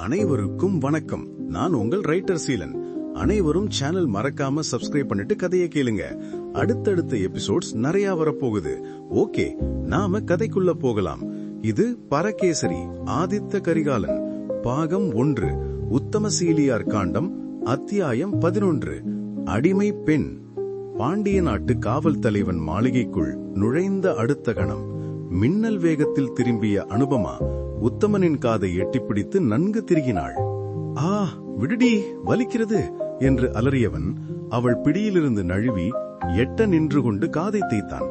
அனைவருக்கும் வணக்கம். நான் உங்கள் ரைட்டர் சீலன். அனைவரும் சேனல் மறக்காம சப்ஸ்கிரைப் பண்ணிட்டு கதையை கேளுங்க. அடுத்தடுத்த எபிசோட்ஸ் நிறைய வரப்போகுது. ஓகே நாம கதைக்குள்ள போகலாம். இது பரகேசரி ஆதித்த கரிகாலன். பாகம் ஒன்று உத்தமசீலியார் காண்டம் அத்தியாயம் பதினொன்று அடிமை பெண். பாண்டிய நாட்டு காவல் தலைவன் மாளிகைக்குள் நுழைந்த அடுத்த கணம். மின்னல் வேகத்தில் திரும்பிய அனுபமா உத்தமனின் காதை எட்டிப்பிடித்து நன்கு திருகினாள். ஆ விடுடி வலிக்கிறது என்று அலறியவன் அவள் பிடியிலிருந்து நழுவி எட்ட நின்று கொண்டு காதை தேய்த்தான்.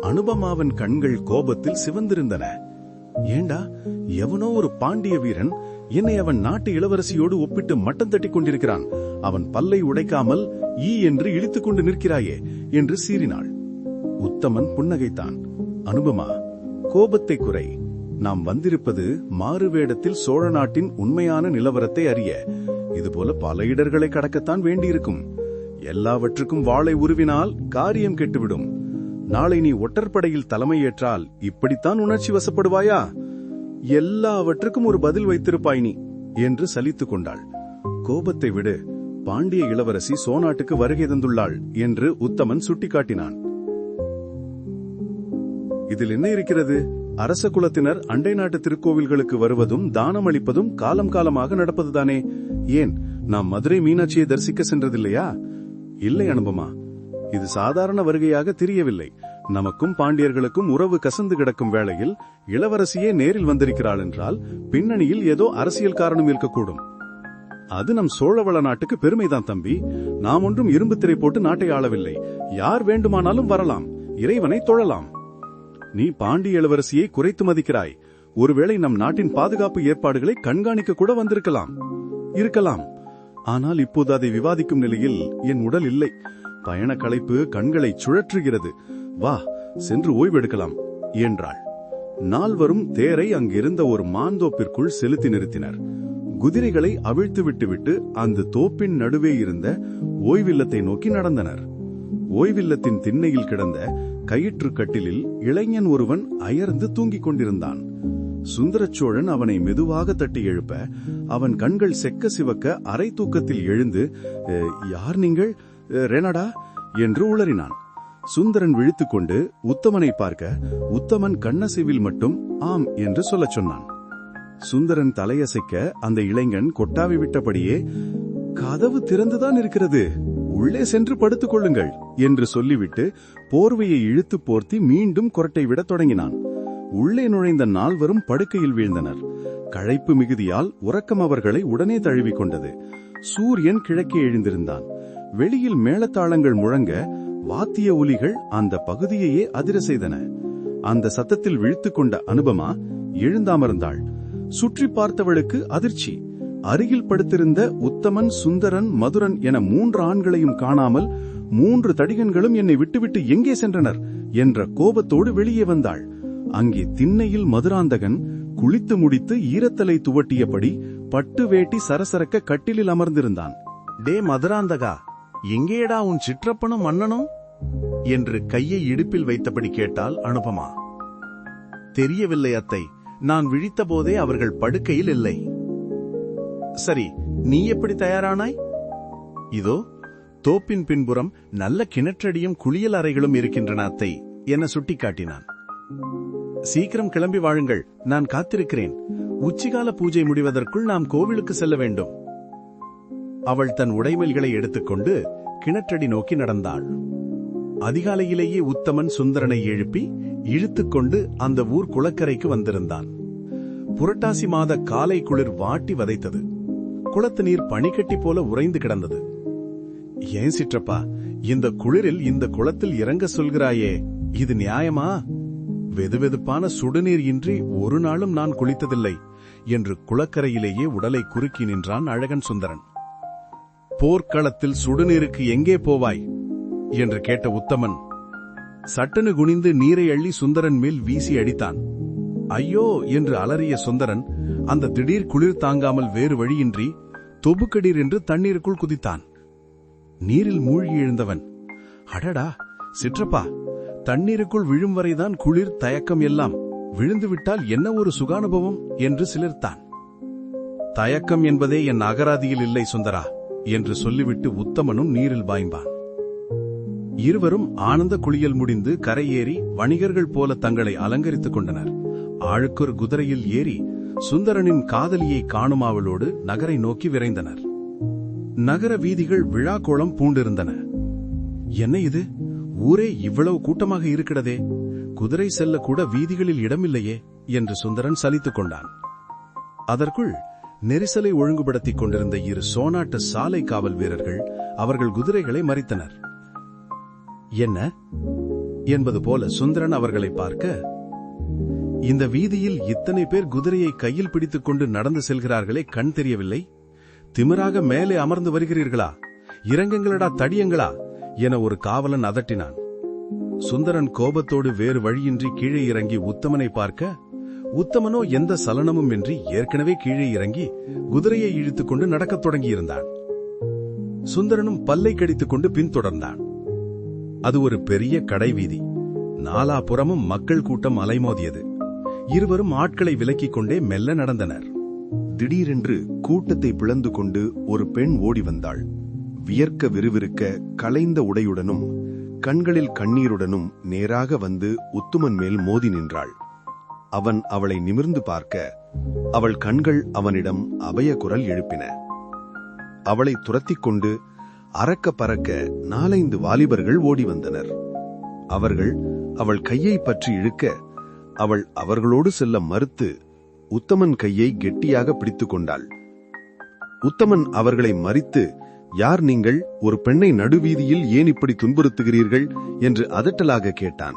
அனுபமாவின் கண்கள் கோபத்தில் சிவந்திருந்தன. ஏண்டா எவனோ ஒரு பாண்டிய வீரன் என்னை அவன் நாட்டு இளவரசியோடு ஒப்பிட்டு மட்டம் தட்டிக் கொண்டிருக்கிறான். அவன் பல்லை உடைக்காமல் ஈ என்று இழித்துக் கொண்டு நிற்கிறாயே என்று சீறினாள். உத்தமன் புன்னகைத்தான். அனுபமா கோபத்தை குறை. நாம் வந்திருப்பது மாறுவேடத்தில் சோழ நாட்டின் உண்மையான நிலவரத்தை அறிய. இதுபோல பல இடர்களை கடக்கத்தான் வேண்டியிருக்கும். எல்லாவற்றுக்கும் வாளை உருவினால் காரியம் கெட்டுவிடும். நாளை நீ ஒட்டற்படையில் தலைமையேற்றால் இப்படித்தான் உணர்ச்சி வசப்படுவாயா? எல்லாவற்றுக்கும் ஒரு பதில் வைத்திருப்பாய் நீ என்று சலித்துக் கொண்டாள். கோபத்தை விடு பாண்டிய இளவரசி சோநாட்டுக்கு வருகை தந்துள்ளாள் என்று உத்தமன் சுட்டிக்காட்டினான். இதில் என்ன இருக்கிறது? அரச குலத்தினர் அண்டை நாட்டு திருக்கோவில்களுக்கு வருவதும் தானம் அளிப்பதும் காலம் காலமாக நடப்பதுதானே? ஏன் நாம் மதுரை மீனாட்சியை தரிசிக்க சென்றதில்லையா? இல்லை அனுபமா. இது சாதாரண வருகையாக தெரியவில்லை. நமக்கும் பாண்டியர்களுக்கும் உறவு கசந்து கிடக்கும் வேளையில் இளவரசியே நேரில் வந்திருக்கிறாள் என்றால் பின்னணியில் ஏதோ அரசியல் காரணம் இருக்கக்கூடும். அது நம் சோழவள நாட்டுக்கு பெருமைதான் தம்பி. நாம் ஒன்றும் இரும்பு திரை போட்டு நாட்டை ஆளவில்லை. யார் வேண்டுமானாலும் வரலாம். இறைவனை தொழலாம். நீ பாண்டிய இளவரசியை குறைத்து மதிக்கிறாய். ஒருவேளை நம் நாட்டின் பாதுகாப்பு ஏற்பாடுகளை கண்காணிக்க கூட வந்திருக்கலாம். இருக்கலாம். ஆனால் இப்போது அதை விவாதிக்கும் நிலையில் என் உடல் இல்லை. பயண களைப்பு கண்களை சுழற்றுகிறது. வா சென்று ஓய்வெடுக்கலாம் என்றாள். நால்வரும் தேரை அங்கிருந்த ஒரு மாந்தோப்பிற்குள் செலுத்தி நிறுத்தினர். குதிரைகளை அவிழ்த்து விட்டுவிட்டு அந்த தோப்பின் நடுவே இருந்த ஓய்வில்லத்தை நோக்கி நடந்தனர். ஓய்வில்லத்தின் திண்ணையில் கிடந்த கயிற்று கட்டிலில் இளைஞன் ஒருவன் அயர்ந்து தூங்கிக் கொண்டிருந்தான். சுந்தரச்சோழன் அவனை மெதுவாக தட்டி எழுப்ப அவன் கண்கள் செக்க சிவக்க அரை தூக்கத்தில் எழுந்து யார் நீங்கள்? ரெனடா என்று உளறினான். சுந்தரன் விழித்துக்கொண்டு உத்தமனை பார்க்க உத்தமன் கண்ணசிவில் மட்டும் ஆம் என்று சொல்லச் சொன்னான். சுந்தரன் தலையசைக்க அந்த இளைஞன் கொட்டாவி விட்டபடியே கதவு திறந்துதான் இருக்கிறது. உள்ளே சென்று படுத்துக் கொள்ளுங்கள் என்று சொல்லிவிட்டு போர்வையை இழுத்து போர்த்தி மீண்டும் கொரட்டை விடத் தொடங்கினான். உள்ளே நுழைந்த நால்வரும் படுக்கையில் வீழ்ந்தனர். களைப்பு மிகுதியால் உறக்கம் அவர்களை உடனே தழுவிக் கொண்டது. சூரியன் கிழக்கே எழுந்திருந்தான். வெளியில் மேளத்தாளங்கள் முழங்க வாத்திய ஒலிகள் அந்த பகுதியையே அதிர செய்தன. அந்த சத்தத்தில் விழித்துக் கொண்ட அனுபமா எழுந்தாமர்ந்தாள். சுற்றி பார்த்தவளுக்கு அதிர்ச்சி. அருகில் படுத்திருந்த உத்தமன் சுந்தரன் மதுரன் என மூன்று ஆண்களையும் காணாமல் மூன்று தடிகன்களும் என்னை விட்டுவிட்டு எங்கே சென்றனர் என்ற கோபத்தோடு வெளியே வந்தாள். அங்கே திண்ணையில் மதுராந்தகன் குளித்து முடித்து ஈரத்தலை துவட்டியபடி பட்டு வேட்டி சரசரக்க கட்டிலில் அமர்ந்திருந்தான். டே மதுராந்தகா எங்கேடா உன் சிற்றப்பனும் மன்னனும்? என்று கையை இடுப்பில் வைத்தபடி கேட்டாள் அனுபமா. தெரியவில்லை அத்தை. நான் விழித்தபோதே அவர்கள் படுக்கையில் இல்லை. சரி நீ எப்படி தயாரானாய்? இதோ தோப்பின் பின்புறம் நல்ல கிணற்றடியும் குளியல் அறைகளும் இருக்கின்றன அத்தை என சுட்டிக்காட்டினான். சீக்கிரம் கிளம்பி வாழுங்கள் நான் காத்திருக்கிறேன். உச்சிகால பூஜை முடிவதற்குள் நாம் கோவிலுக்கு செல்ல வேண்டும். அவள் தன் உடைமைகளை எடுத்துக்கொண்டு கிணற்றடி நோக்கி நடந்தாள். அதிகாலையிலேயே உத்தமன் சுந்தரனை எழுப்பி இழுத்துக்கொண்டு அந்த ஊர் குளக்கரைக்கு வந்திருந்தான். புரட்டாசி மாத காலை குளிர் வாட்டி வதைத்தது. குளத்து நீர் பனிக்கட்டி போல உறைந்து கிடந்தது. ஏன் சிற்றப்பா இந்த குளிரில் இந்த குளத்தில் இறங்க சொல்கிறாயே இது நியாயமா? வெதுவெதுப்பான சுடுநீர் இன்றி ஒரு நாளும் நான் குளித்ததில்லை என்று குளக்கரையிலேயே உடலை குறுக்கி நின்றான் அழகன் சுந்தரன். போர்க்களத்தில் சுடுநீருக்கு எங்கே போவாய்? என்று கேட்ட உத்தமன். சட்டனு குனிந்து நீரை அள்ளி சுந்தரன் மேல் வீசி அடித்தான். ஐயோ என்று அலறிய சுந்தரன் அந்த திடீர் குளிர் தாங்காமல் வேறு வழியின்றி தொபுக்கடீர் என்று தண்ணீருக்குள் குதித்தான். நீரில் மூழ்கி எழுந்தவன் அடடா சிற்றப்பா தண்ணீருக்குள் விழும் வரைதான் குளிர் தயக்கம் எல்லாம். விழுந்துவிட்டால் என்ன ஒரு சுகானுபவம்? என்று சிலிர்த்தான். தயக்கம் என்பதே என் அகராதியில் இல்லை சுந்தரா என்று சொல்லிவிட்டு உத்தமனும் நீரில் பாய்ந்தான். இருவரும் ஆனந்த குளியல் முடிந்து கரையேறி வணிகர்கள் போல தங்களை அலங்கரித்துக் கொண்டனர். ஆளுக்கொரு குதிரையில் ஏறி சுந்தரனின் காதலியை காணுமாவளோடு நகரை நோக்கி விரைந்தனர். நகர வீதிகள் விழாக்கோளம் பூண்டிருந்தன. என்ன இது? ஊரே இவ்வளவு கூட்டமாக இருக்கிறதே. குதிரை செல்ல கூட வீதிகளில் இடமில்லையே என்று சுந்தரன் சலித்துக் கொண்டான். அதற்குள் நெரிசலை ஒழுங்குபடுத்திக் கொண்டிருந்த இரு சோனாட்டு சாலை காவல் வீரர்கள் அவர்கள் குதிரைகளை மறித்தனர். என்ன? என்பது போல சுந்தரன் அவர்களை பார்க்க இந்த வீதியில் இத்தனை பேர் குதிரையை கையில் பிடித்துக் கொண்டு நடந்து செல்கிறார்களே கண் தெரியவில்லை? திமிராக மேலே அமர்ந்து வருகிறீர்களா? இறங்குங்களடா தடியங்களா? என ஒரு காவலன் அதட்டினான். சுந்தரன் கோபத்தோடு வேறு வழியின்றி கீழே இறங்கி உத்தமனை பார்க்க உத்தமனோ எந்த சலனமும் இன்றி ஏற்கனவே கீழே இறங்கி குதிரையை இழுத்துக் கொண்டு நடக்கத் தொடங்கியிருந்தான். சுந்தரனும் பல்லை கடித்துக் கொண்டு பின்தொடர்ந்தான். அது ஒரு பெரிய கடை வீதி. நாலாபுறமும் மக்கள் கூட்டம் அலைமோதியது. இருவரும் ஆட்களை விலக்கிக் கொண்டே மெல்ல நடந்தனர். திடீரென்று கூட்டத்தை பிளந்து கொண்டு ஒரு பெண் ஓடி வந்தாள். வியர்க்க விறுவிறுக்க களைந்த உடையுடனும் கண்களில் கண்ணீருடனும் நேராக வந்து உத்துமன் மேல் மோதி நின்றாள். அவன் அவளை நிமிர்ந்து பார்க்க அவள் கண்கள் அவனிடம் அபய குரல் எழுப்பின. அவளை துரத்திக் கொண்டு அறக்க பறக்க நாலைந்து வாலிபர்கள் ஓடி வந்தனர். அவர்கள் அவள் கையை பற்றி இழுக்க அவள் அவர்களோடு செல்ல மறுத்து உத்தமன் கையை கெட்டியாக பிடித்துக் கொண்டாள். உத்தமன் அவர்களை மறித்து யார் நீங்கள்? ஒரு பெண்ணை நடுவீதியில் ஏன் இப்படி துன்புறுத்துகிறீர்கள்? என்று அதட்டலாக கேட்டான்.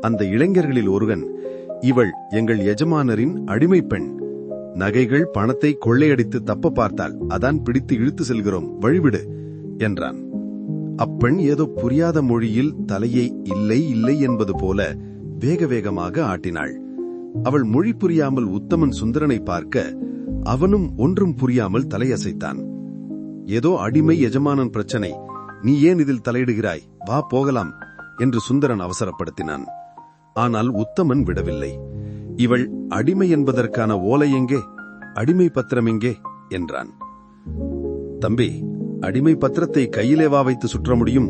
அந்த இளைஞர்களில் ஒருவன் இவள் எங்கள் எஜமானரின் அடிமை பெண். நகைகள் பணத்தை கொள்ளையடித்து தப்ப பார்த்தால் அதான் பிடித்து இழுத்து செல்கிறோம். வழிவிடு என்றான். அப்பெண் ஏதோ புரியாத மொழியில் தலையை இல்லை இல்லை என்பது போல வேக வேகமாக ஆட்டினாள். அவள் மொழி புரியாமல் உத்தமன் சுந்தரனை பார்க்க அவனும் ஒன்றும் புரியாமல் தலையசைத்தான். ஏதோ அடிமை எஜமானன் பிரச்சனை. நீ ஏன் இதில் தலையிடுகிறாய்? வா போகலாம் என்று சுந்தரன் அவசரப்படுத்தினான். ஆனால் உத்தமன் விடவில்லை. இவள் அடிமை என்பதற்கான ஓலை எங்கே? அடிமை பத்திரம் எங்கே? என்றான். தம்பி அடிமை பத்திரத்தை கையிலே வா வைத்து சுற்ற முடியும்.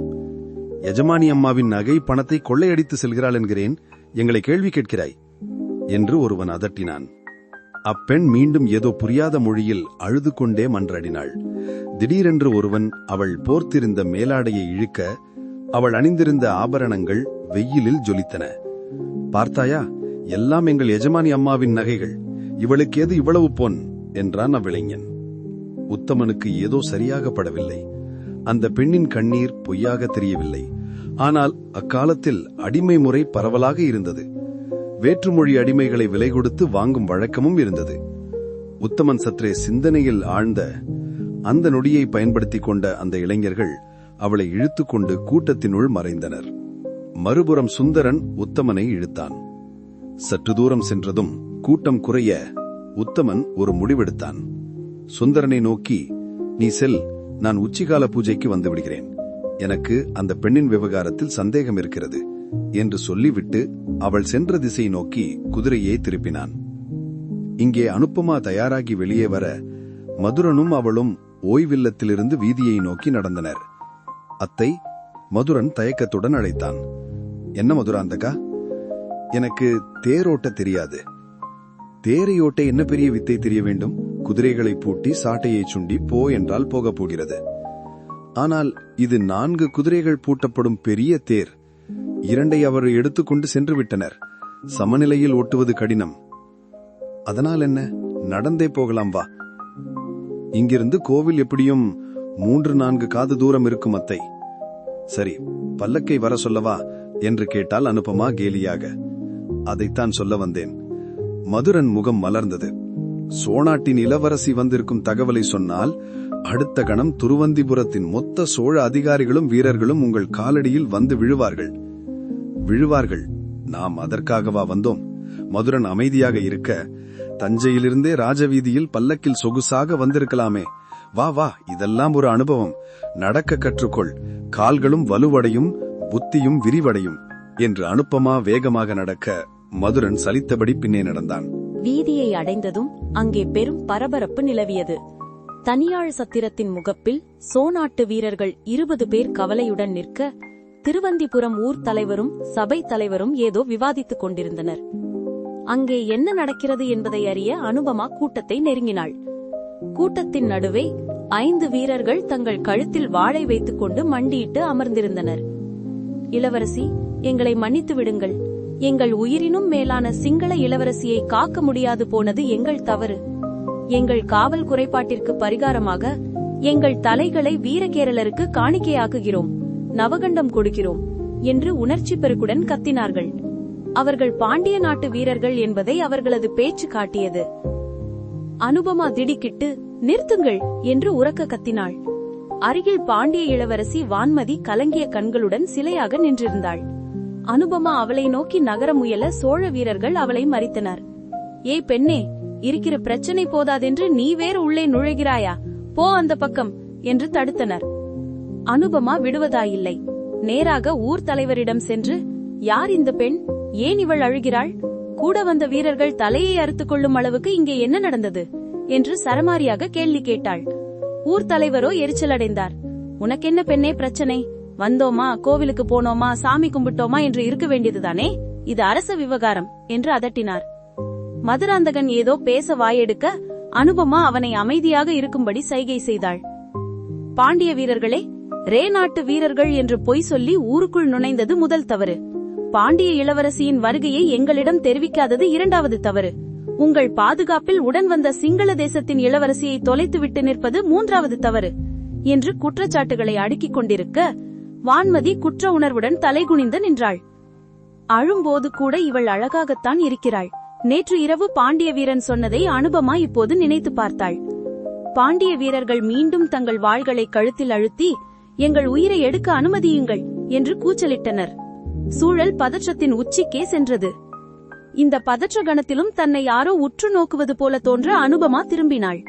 எஜமானி அம்மாவின் நகை பணத்தை கொள்ளையடித்து செல்கிறாள் என்கிறேன். எங்களை கேள்வி கேட்கிறாய்? என்று ஒருவன் அதட்டினான். அப்பெண் மீண்டும் ஏதோ புரியாத மொழியில் அழுது கொண்டே மன்றடினாள். திடீரென்று ஒருவன் அவள் போர்த்திருந்த மேலாடையை இழுக்க அவள் அணிந்திருந்த ஆபரணங்கள் வெயிலில் ஜொலித்தன. பார்த்தாயா எல்லாம் எங்கள் எஜமானி அம்மாவின் நகைகள். இவளுக்கேது இவ்வளவு பொன்? என்றான் அவ்விளைஞன். உத்தமனுக்கு ஏதோ சரியாக படவில்லை அந்த பெண்ணின் கண்ணீர் பொய்யாக தெரியவில்லை. ஆனால் அக்காலத்தில் அடிமை முறை பரவலாக இருந்தது. வேற்றுமொழி அடிமைகளை விலை கொடுத்து வாங்கும் வழக்கமும் இருந்தது. உத்தமன் சற்றே சிந்தனையில் ஆழ்ந்த அந்த நொடியை பயன்படுத்திக் கொண்ட அந்த இளைஞர்கள் அவளை இழுத்துக்கொண்டு கூட்டத்தினுள் மறைந்தனர். மறுபுறம் சுந்தரன் உத்தமனை இழுத்தான். சற்று தூரம் சென்றதும் கூட்டம் குறைய உத்தமன் ஒரு முடிவெடுத்தான். சுந்தரனை நோக்கி நீ செல் நான் உச்சிகால பூஜைக்கு வந்துவிடுகிறேன் எனக்கு அந்த பெண்ணின் விவகாரத்தில் சந்தேகம் இருக்கிறது என்று சொல்லிவிட்டு அவள் சென்ற திசை நோக்கி குதிரையை திருப்பினான். இங்கே அனுப்பமா தயாராகி வெளியே வர மதுரனும் அவளும் ஓய்வில்லத்திலிருந்து வீதியை நோக்கி நடந்தனர். அத்தை மதுரன் தயக்கத்துடன் அழைத்தான். என்ன மதுராந்தகா? எனக்கு தேரோட்ட தெரியாது. தேரையோட்ட என்ன பெரிய வித்தை தெரிய வேண்டும்? குதிரைகளை பூட்டி சாட்டையை சுண்டி போ என்றால் போகப் போகிறது. ஆனால் இது நான்கு குதிரைகள் பூட்டப்படும் பெரிய தேர். இரண்டை அவர் எடுத்துக்கொண்டு சென்று விட்டனர் சமநிலையில் ஓட்டுவது கடினம். அதனால் என்ன? நடந்தே போகலாம் வா. இங்கிருந்து கோவில் எப்படியும் மூன்று நான்கு காது தூரம் இருக்கும் அத்தை. சரி பல்லக்கை வர சொல்லவா? என்று கேட்டால் அனுப்பமா கேலியாக. அதைத்தான் சொல்ல வந்தேன். மதுரன் முகம் மலர்ந்தது. சோனாட்டின் இளவரசி வந்திருக்கும் தகவலை சொன்னால் அடுத்த கணம் துருவந்திபுரத்தின் மொத்த சோழ அதிகாரிகளும் வீரர்களும் உங்கள் காலடியில் வந்து விழுவார்கள். விழுவார்கள். நாம் அதற்காகவா வந்தோம்? மதுரன் அமைதியாக இருக்க தஞ்சையிலிருந்தே ராஜவீதியில் பல்லக்கில் சொகுசாக வந்திருக்கலாமே. வா வா இதெல்லாம் ஒரு அனுபவம். நடக்க கற்றுக்கொள். கால்களும் வலுவடையும் புத்தியும் விரிவடையும் என்று அனுப்பமா வேகமாக நடக்க மதுரன் சலித்தபடி பின்னே நடந்தான். வீதியை அடைந்ததும் அங்கே பெரும் பரபரப்பு நிலவியது. தனியாழ் சத்திரத்தின் முகப்பில் சோநாட்டு வீரர்கள் இருபது பேர் கவலையுடன் நிற்க திருவந்திபுரம் ஊர் தலைவரும் சபை தலைவரும் ஏதோ விவாதித்துக் கொண்டிருந்தனர். அங்கே என்ன நடக்கிறது என்பதை அறிய அனுபமா கூட்டத்தை நெருங்கினாள். கூட்டத்தின் நடுவே ஐந்து வீரர்கள் தங்கள் கழுத்தில் வாளை வைத்துக் கொண்டு மண்டியிட்டு அமர்ந்திருந்தனர். இளவரசி எங்களை மன்னித்து விடுங்கள். எங்கள் உயிரினும் மேலான சிங்கள இளவரசியை காக்க முடியாது போனது எங்கள் தவறு. எங்கள் காவல் குறைபாட்டிற்கு பரிகாரமாக எங்கள் தலைகளை வீரகேரளருக்கு காணிக்கையாக்குகிறோம் நவகண்டம் கொடுக்கிறோம் என்று உணர்ச்சி பெருக்குடன் கத்தினார்கள். அவர்கள் பாண்டிய நாட்டு வீரர்கள் என்பதை அவர்களது பேச்சு காட்டியது. அனுபமா திடுக்கிட்டு நிறுத்துங்கள் என்று உரக்க கத்தினாள். அருகில் பாண்டிய இளவரசி வான்மதி கலங்கிய கண்களுடன் சிலையாக நின்றிருந்தாள். அனுபமா அவளை நோக்கி நகர முயல சோழ வீரர்கள் அவளை மறித்தனர். ஏய் பெண்ணே இருக்கிற பிரச்சனை போதாதென்று நீ வேறு உள்ளே நுழைகிறாயா? போ அந்த பக்கம் என்று தடுத்தனர். அனுபமா விடுவதாயில்லை. நேராக ஊர் தலைவரிடம் சென்று யார் இந்த பெண்? ஏன் இவள் அழுகிறாள்? கூட வந்த வீரர்கள் தலையை அறுத்துக் கொள்ளும் அளவுக்கு இங்கே என்ன நடந்தது? என்று சரமாரியாக கேள்வி கேட்டாள். ஊர் தலைவரோ எரிச்சலடைந்தார் உனக்கென்ன பெண்ணே பிரச்சனை? வந்தோமா? கோவிலுக்கு போனோமா? சாமி கும்பிட்டோமா? என்று இருக்க வேண்டியதுதானே? இது அரச விவகாரம் என்று அதட்டினார். மதுராந்தகன் ஏதோ பேச வாயெடுக்க அனுபமா அவனை அமைதியாக இருக்கும்படி சைகை செய்தாள். பாண்டிய வீரர்களே ரே நாட்டு வீரர்கள் என்று பொய் சொல்லி ஊருக்குள் நுழைந்தது முதல் தவறு. பாண்டிய இளவரசியின் வருகையை எங்களிடம் தெரிவிக்காதது இரண்டாவது தவறு. உங்கள் பாதுகாப்பில் உடன் வந்த சிங்கள தேசத்தின் இளவரசியை தொலைத்துவிட்டு நிற்பது மூன்றாவது தவறு என்று குற்றச்சாட்டுகளை அடுக்கிக் கொண்டிருக்க வான்மதி குற்ற உணர்வுடன் தலைகுனிந்து நின்றாள். அழும்போது கூட இவள் அழகாகத்தான் இருக்கிறாள். நேற்று இரவு பாண்டிய வீரன் சொன்னதை அனுபமா இப்போது நினைத்து பார்த்தாள். பாண்டிய வீரர்கள் மீண்டும் தங்கள் வாள்களை கழுத்தில் அழுத்தி எங்கள் உயிரை எடுக்க அனுமதியுங்கள் என்று கூச்சலிட்டனர். சூழல் பதற்றத்தின் உச்சிக்கே சென்றது. இந்த பதற்ற கணத்திலும் தன்னை யாரோ உற்று நோக்குவது போல தோன்ற அனுபமா திரும்பினாள்.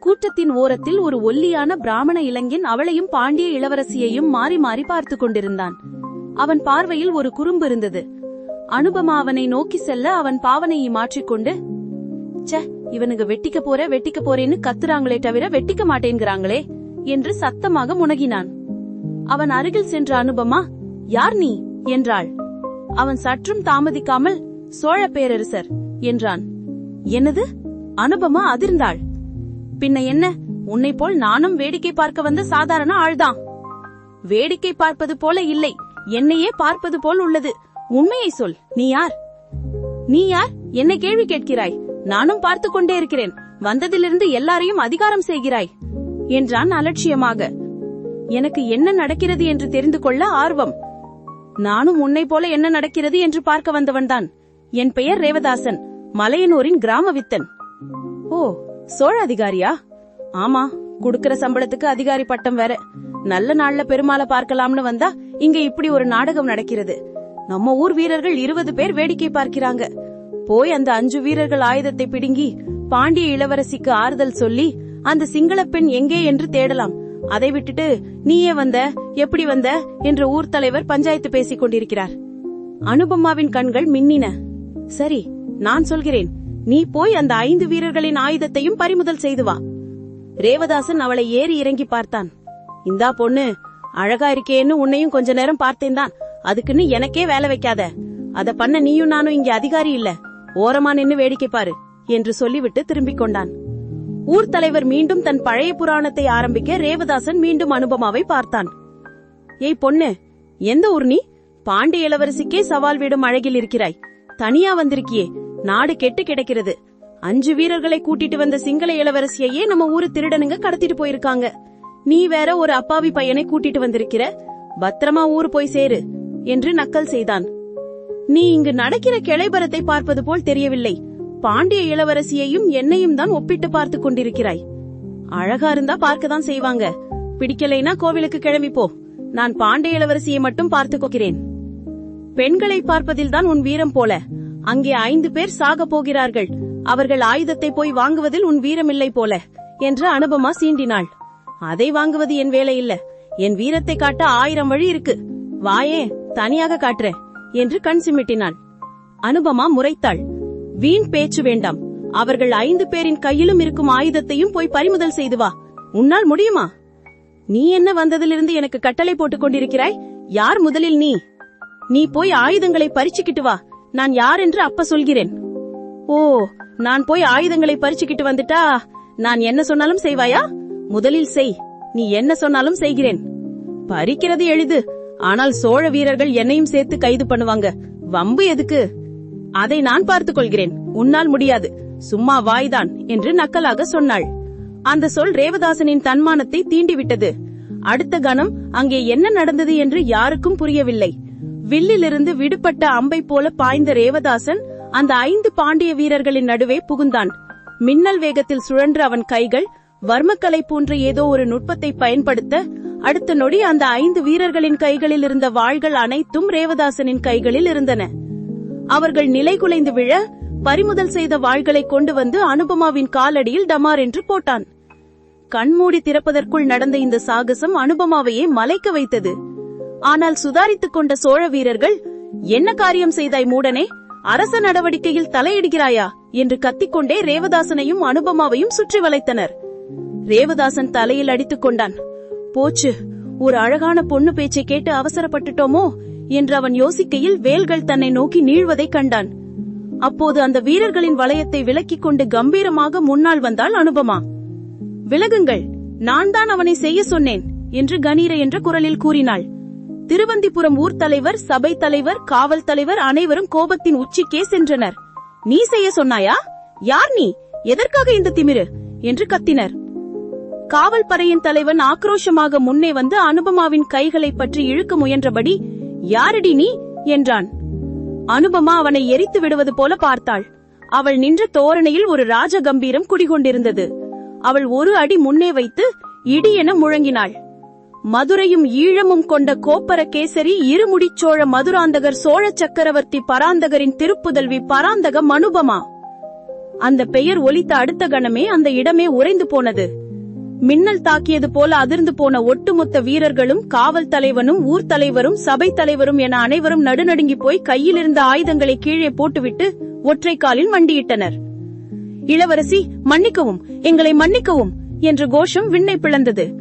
கூட்டத்தின் ஓரத்தில் ஒரு ஒல்லியான பிராமண இளைஞன் அவளையும் பாண்டிய இளவரசியையும் மாறி மாறி பார்த்து கொண்டிருந்தான். அவன் பார்வையில் ஒரு குறும்பு இருந்தது. அனுபமா அவனை நோக்கி செல்ல அவன் பாவனையை மாற்றிக்கொண்டு ச இவனுங்க வெட்டிக்க போற வெட்டிக்க போறேன்னு கத்துறாங்களே தவிர வெட்டிக்க மாட்டேங்கிறாங்களே என்று சத்தமாக முனகினான். அவன் அருகில் சென்ற அனுபமா யார் நீ? என்றாள். அவன் சற்றும் தாமதிக்காமல் சோழ பேரரசர் என்றான். என்னது? அனுபமா அதிர்ந்தாள். பின்ன என்ன? உன்னை போல் நானும் வேடிக்கை பார்க்க வந்த சாதாரண ஆள்தான். வேடிக்கை பார்ப்பது போல இல்லை என்னையே பார்ப்பது போல் உள்ளது. உண்மையை சொல். நீ யார்? நீ யார்? என்ன கேள்வி கேட்கிறாய். நானும் பார்த்து கொண்டே இருக்கிறேன். வந்ததிலிருந்து எல்லாரையும் அதிகாரம் செய்கிறாய். என்றான் அலட்சியமாக. எனக்கு என்ன நடக்கிறது என்று தெரிந்து கொள்ள ஆர்வம். நானும் உன்னை போல என்ன நடக்கிறது என்று பார்க்க வந்தவன்தான். என் பெயர் ரேவதாசன். மலையனூரின் கிராம வித்தன் ஓ சோழ அதிகாரியா? ஆமா குடுக்கற சம்பளத்துக்கு அதிகாரி பட்டம் வேற. நல்ல நாள்ல பெருமாளை பார்க்கலாம்னு வந்தா இங்க இப்படி ஒரு நாடகம் நடக்கிறது. நம்ம ஊர் வீரர்கள் இருபது பேர் வேடிக்கை பார்க்கிறாங்க. போய் அந்த அஞ்சு வீரர்கள் ஆயுதத்தை பிடுங்கி பாண்டிய இளவரசிக்கு ஆறுதல் சொல்லி அந்த சிங்கள பெண் எங்கே என்று தேடலாம். அதை விட்டுட்டு நீயே வந்த எப்படி வந்த? என்று ஊர் தலைவர் பஞ்சாயத்து பேசிக் கொண்டிருக்கிறார். அனுபமாவின் கண்கள் மின்னின. சரி நான் சொல்கிறேன். நீ போய் அந்த ஐந்து வீரர்களின் ஆயுதத்தையும் பறிமுதல் செய்து வா. ரேவதாசன் அவளை ஏறி இறங்கி பார்த்தான். இந்தா பொண்ணு அழகா இருக்கேன்னு உன்னையும் கொஞ்ச நேரம் பார்த்தேன் தான். அதுக்குன்னு எனக்கே வேலை வைக்காத. அத பண்ண நீயும் நானும் இங்க அதிகாரி இல்ல. ஓரமா நின்னு வேடிக்கை பாரு என்று சொல்லிவிட்டு திரும்பிக் கொண்டான். ஊர் தலைவர் மீண்டும் தன் பழைய புராணத்தை ஆரம்பிக்க ரேவதாசன் மீண்டும் அனுபமாவை பார்த்தான். ஏய் பொண்ணு எந்த ஊர் நீ? பாண்டிய இளவரசிக்கே சவால் விடும் அழகில் இருக்கிறாய். தனியா வந்திருக்கியே. நாடு கெட்டு கிடக்கிறது. அஞ்சு வீரர்களை கூட்டிட்டு வந்த சிங்கள இளவரசியையே நம்ம ஊரு திருடனுங்க கடத்திட்டு போயிருக்காங்க. நீ வேற ஒரு அப்பாவி பையனை கூட்டிட்டு வந்திருக்கிற. பத்திரமா ஊர் போய் சேரு. என்று நக்கல் செய்தான். நீ இங்கு நடக்கிற கிளைபரத்தை பார்ப்பது போல் தெரியவில்லை. பாண்டிய இளவரசியையும் என்னையும் தான் ஒப்பிட்டு பார்த்து கொண்டிருக்கிறாய். அழகா இருந்தா பார்க்கதான் செய்வாங்க. பிடிக்கலைனா கோவிலுக்கு கிளம்பி போ. நான் பாண்டிய இளவரசியை மட்டும் பார்த்துக் கொக்கிறேன் பெண்களை பார்ப்பதில்தான் உன் வீரம் போல. அங்கே ஐந்து பேர் சாக போகிறார்கள். அவர்கள் ஆயுதத்தை போய் வாங்குவதில் உன் வீரம் இல்லை போல என்று அனுபமா சீண்டினாள். அதை வாங்குவது என் வேலை இல்ல என் வீரத்தை காட்ட ஆயிரம் வழி இருக்கு. வாயே. தனியாக காட்டுறேன் என்று கண் சிமிட்டினான் அனுபமா முறைத்தாள். வீண் பேச்சு வேண்டாம். அவர்கள் ஐந்து பேரின் கையிலும் இருக்கும் ஆயுதத்தையும் போய் பறிமுதல் செய்து வா. உன்னால் முடியுமா? நீ என்ன வந்ததிலிருந்து எனக்கு கட்டளை போட்டுக் கொண்டிருக்கிறாய்? யார் முதலில் நீ? நீ போய் ஆயுதங்களை பறிச்சுக்கிட்டு வா. நான் யார் என்று அப்ப சொல்கிறேன். ஓ நான் போய் ஆயுதங்களை பறிச்சுக்கிட்டு வந்துட்டா? நான் என்ன சொன்னாலும் செய்வாயா? முதலில் செய். நீ என்ன சொன்னாலும் செய்கிறேன். பறிக்கிறது எளிது. ஆனால் சோழ வீரர்கள் என்னையும் சேர்த்து கைது பண்ணுவாங்க. வம்பு எதுக்கு? அதை நான் பார்த்துக் கொள்கிறேன். உன்னால் முடியாது. சும்மா வாய்தான் என்று நக்கலாக சொன்னாள். அந்த சொல் ரேவதாசனின் தன்மானத்தை தீண்டிவிட்டது. அடுத்த கணம் அங்கே என்ன நடந்தது என்று யாருக்கும் புரியவில்லை. வில்லிலிருந்து விடுபட்ட அம்பை போல பாய்ந்த ரேவதாசன் அந்த ஐந்து பாண்டிய வீரர்களின் நடுவே புகுந்தான். மின்னல் வேகத்தில் சுழன்ற அவன் கைகள் வர்மக்கலை போன்ற ஏதோ ஒரு நுட்பத்தை பயன்படுத்த அடுத்த நொடி அந்த ஐந்து வீரர்களின் கைகளில் இருந்த வாள்கள் அனைத்தும் ரேவதாசனின் கைகளில் இருந்தன. அவர்கள் நிலைகுலைந்து விழ பறிமுதல் செய்த வாள்களை கொண்டு வந்து அனுபமாவின் காலடியில் டமார் என்று போட்டான். கண்மூடி திறப்பதற்குள் நடந்த இந்த சாகசம் அனுபமாவையே மலைக்க வைத்தது. ஆனால் சுதாரித்துக் கொண்ட சோழ வீரர்கள் என்ன காரியம் செய்தாய் மூடனே? அரச நடவடிக்கையில் தலையிடுகிறாயா? என்று கத்திக்கொண்டே ரேவதாசனையும் அனுபமாவையும் சுற்றி வளைத்தனர். ரேவதாசன் தலையில் அடித்துக் கொண்டான். போச்சு. ஒரு அழகான பொண்ணு பேச்சை கேட்டு அவசரப்பட்டுட்டோமோ என்று அவன் யோசிக்கையில் வேல்கள் தன்னை நோக்கி நீழ்வதை கண்டான். அப்போது அந்த வீரர்களின் வளையத்தை விலக்கிக் கொண்டு கம்பீரமாக முன்னால் வந்தாள் அனுபமா. விலகுங்கள் நான் தான் அவனை செய்ய சொன்னேன் என்று கணீர என்ற குரலில் கூறினாள். திருவந்திபுரம் ஊர் தலைவர் சபை தலைவர் காவல் தலைவர் அனைவரும் கோபத்தின் உச்சிக்கே சென்றனர். நீ செய்ய சொன்னாயா? யார் நீ? எதற்காக இந்த திமிரு? என்று கத்தினர். காவல் படையின் தலைவன் ஆக்ரோஷமாக முன்னே வந்து அனுபமாவின் கைகளை பற்றி இழுக்க முயன்றபடி யாரடி நீ? என்றான். அனுபமா அவனை எரித்து விடுவது போல பார்த்தாள். அவள் நின்ற தோரணையில் ஒரு ராஜ கம்பீரம் குடிகொண்டிருந்தது. அவள் ஒரு அடி முன்னே வைத்து இடி என முழங்கினாள். மதுரையும் ஈழமும் கொண்ட கோப்பர கேசரி இருமுடிச் சோழ மதுராந்தகர் சோழ சக்கரவர்த்தி பராந்தகரின் திருப்புதல்வி பராந்தக மனுபமா. அந்த பெயர் ஒலித்த அடுத்த கணமே அந்த இடமே உறைந்து போனது. மின்னல் தாக்கியது போல அதிர்ந்து போன ஒட்டுமொத்த வீரர்களும் காவல் தலைவனும் ஊர் தலைவரும் சபை தலைவரும் என அனைவரும் நடுநடுங்கி போய் கையில் இருந்த ஆயுதங்களை கீழே போட்டுவிட்டு ஒற்றை காலில் மண்டியிட்டனர். இளவரசி மன்னிக்கவும் எங்களை மன்னிக்கவும் என்ற கோஷம் விண்ணை பிளந்தது.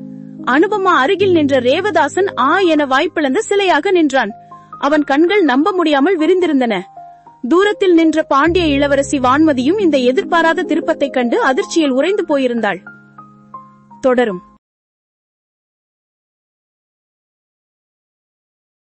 அனுபமா அருகில் நின்ற ரேவதாசன் ஆ என வாய்ப்பிழந்த சிலையாக நின்றான். அவன் கண்கள் நம்ப முடியாமல் விரிந்திருந்தன. தூரத்தில் நின்ற பாண்டிய இளவரசி வான்மதியும் இந்த எதிர்பாராத திருப்பத்தைக் கண்டு அதிர்ச்சியில் உறைந்து போயிருந்தாள். தொடரும்.